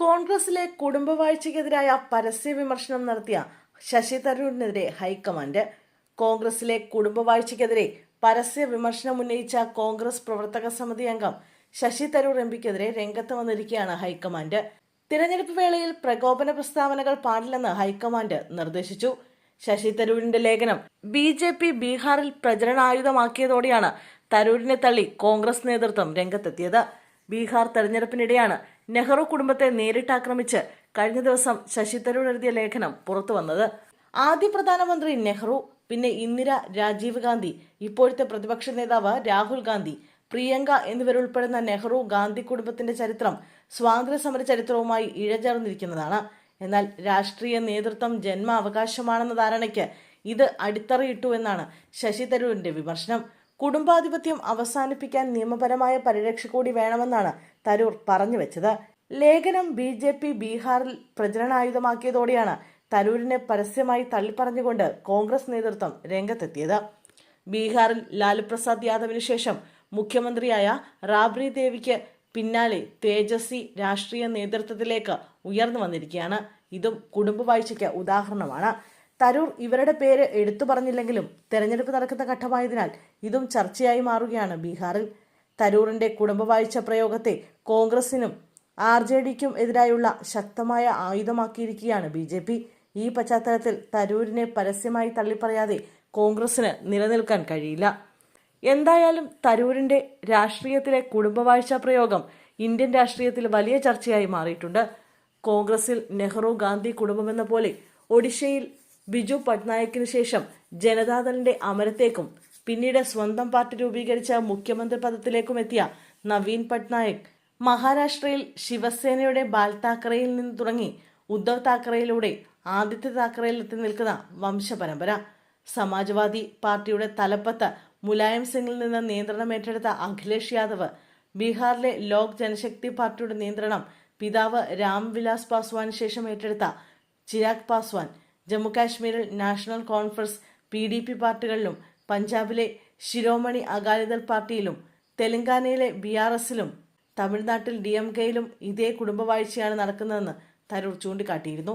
കോൺഗ്രസിലെ കുടുംബവാഴ്ചയ്ക്കെതിരായ പരസ്യ വിമർശനം നടത്തിയ ശശി തരൂരിനെതിരെ ഹൈക്കമാൻഡ്. കോൺഗ്രസിലെ കുടുംബവാഴ്ചയ്ക്കെതിരെ പരസ്യ വിമർശനം ഉന്നയിച്ച കോൺഗ്രസ് പ്രവർത്തക സമിതി അംഗം ശശി തരൂർ എം പിക്കെതിരെ രംഗത്ത് വന്നിരിക്കുകയാണ് ഹൈക്കമാൻഡ്. തിരഞ്ഞെടുപ്പ് വേളയിൽ പ്രകോപന പ്രസ്താവനകൾ പാടില്ലെന്ന് ഹൈക്കമാൻഡ് നിർദ്ദേശിച്ചു. ശശി തരൂരിന്റെ ലേഖനം ബി ജെ പി ബീഹാറിൽ പ്രചരണായുധമാക്കിയതോടെയാണ് തരൂരിനെ തള്ളി കോൺഗ്രസ് നേതൃത്വം രംഗത്തെത്തിയത്. ബീഹാർ തെരഞ്ഞെടുപ്പിനിടെയാണ് നെഹ്റു കുടുംബത്തെ നേരിട്ട് ആക്രമിച്ച് കഴിഞ്ഞ ദിവസം ശശി തരൂർ എഴുതിയ ലേഖനം പുറത്തു വന്നത്. ആദ്യ പ്രധാനമന്ത്രി നെഹ്റു പിന്നെ ഇന്ദിര രാജീവ് ഗാന്ധി ഇപ്പോഴത്തെ പ്രതിപക്ഷ നേതാവ് രാഹുൽ ഗാന്ധി പ്രിയങ്ക എന്നിവരുൾപ്പെടുന്ന നെഹ്റു ഗാന്ധി കുടുംബത്തിന്റെ ചരിത്രം സ്വാതന്ത്ര്യ സമര ചരിത്രവുമായി ഇഴചേർന്നിരിക്കുന്നതാണ്. എന്നാൽ രാഷ്ട്രീയ നേതൃത്വം ജന്മ അവകാശമാണെന്ന ധാരണയ്ക്ക് ഇത് അടിത്തറയിട്ടു എന്നാണ് ശശി തരൂരിന്റെ വിമർശനം. കുടുംബാധിപത്യം അവസാനിപ്പിക്കാൻ നിയമപരമായ പരിരക്ഷ കൂടി വേണമെന്നാണ് തരൂർ പറഞ്ഞു വെച്ചത്. ലേഖനം ബി ജെ പി ബീഹാറിൽ പ്രചരണായുധമാക്കിയതോടെയാണ് തരൂരിനെ പരസ്യമായി തള്ളിപ്പറഞ്ഞുകൊണ്ട് കോൺഗ്രസ് നേതൃത്വം രംഗത്തെത്തിയത്. ബീഹാറിൽ ലാലു പ്രസാദ് യാദവിന് ശേഷം മുഖ്യമന്ത്രിയായ റാബ്രി ദേവിക്ക് പിന്നാലെ തേജസ്വി രാഷ്ട്രീയ നേതൃത്വത്തിലേക്ക് ഉയർന്നു വന്നിരിക്കുകയാണ്. ഇതും കുടുംബവാഴ്ചയ്ക്ക് ഉദാഹരണമാണ്. തരൂർ ഇവരുടെ പേര് എടുത്തു പറഞ്ഞില്ലെങ്കിലും തെരഞ്ഞെടുപ്പ് നടക്കുന്ന ഘട്ടമായതിനാൽ ഇതും ചർച്ചയായി മാറുകയാണ് ബീഹാറിൽ. തരൂറിന്റെ കുടുംബവാഴ്ച പ്രയോഗത്തെ കോൺഗ്രസിനും ആർ ജെ ഡിക്കും എതിരായുള്ള ശക്തമായ ആയുധമാക്കിയിരിക്കുകയാണ് ബി ജെ പി. ഈ പശ്ചാത്തലത്തിൽ തരൂരിനെ പരസ്യമായി തള്ളിപ്പറയാതെ കോൺഗ്രസിന് നിലനിൽക്കാൻ കഴിയില്ല. എന്തായാലും തരൂരിന്റെ രാഷ്ട്രീയത്തിലെ കുടുംബവാഴ്ച പ്രയോഗം ഇന്ത്യൻ രാഷ്ട്രീയത്തിൽ വലിയ ചർച്ചയായി മാറിയിട്ടുണ്ട്. കോൺഗ്രസിൽ നെഹ്റു ഗാന്ധി കുടുംബമെന്ന പോലെ ഒഡീഷയിൽ ബിജു പട്നായിക്കിന് ശേഷം ജനതാദളിന്റെ അമരത്തേക്കും പിന്നീട് സ്വന്തം പാർട്ടി രൂപീകരിച്ച മുഖ്യമന്ത്രി പദത്തിലേക്കും എത്തിയ നവീൻ പട്നായിക്. മഹാരാഷ്ട്രയിൽ ശിവസേനയുടെ ബാൽ താക്കറയിൽ നിന്ന് തുടങ്ങി ഉദ്ധവ് താക്കറയിലൂടെ ആദിത്യ താക്കറയിൽ എത്തി നിൽക്കുന്ന വംശപരമ്പര. സമാജ്വാദി പാർട്ടിയുടെ തലപ്പത്ത് മുലായം സിംഗിൽ നിന്ന് നിയന്ത്രണം ഏറ്റെടുത്ത അഖിലേഷ് യാദവ് ബീഹാറിലെ ലോക് ജനശക്തി പാർട്ടിയുടെ നിയന്ത്രണം പിതാവ് രാംവിലാസ് പാസ്വാന് ശേഷം ഏറ്റെടുത്ത ചിരാഗ് പാസ്വാൻ ജമ്മുകാശ്മീരിൽ national conference P D P പാർട്ടികളിലും പഞ്ചാബിലെ ശിരോമണി അകാലിദൾ പാർട്ടിയിലും തെലങ്കാനയിലെ ബി ആർ എസിലും തമിഴ്നാട്ടിൽ ഡി എം കെയിലും ഇതേ കുടുംബവാഴ്ചയാണ് നടക്കുന്നതെന്ന് തരൂർ ചൂണ്ടിക്കാട്ടിയിരുന്നു.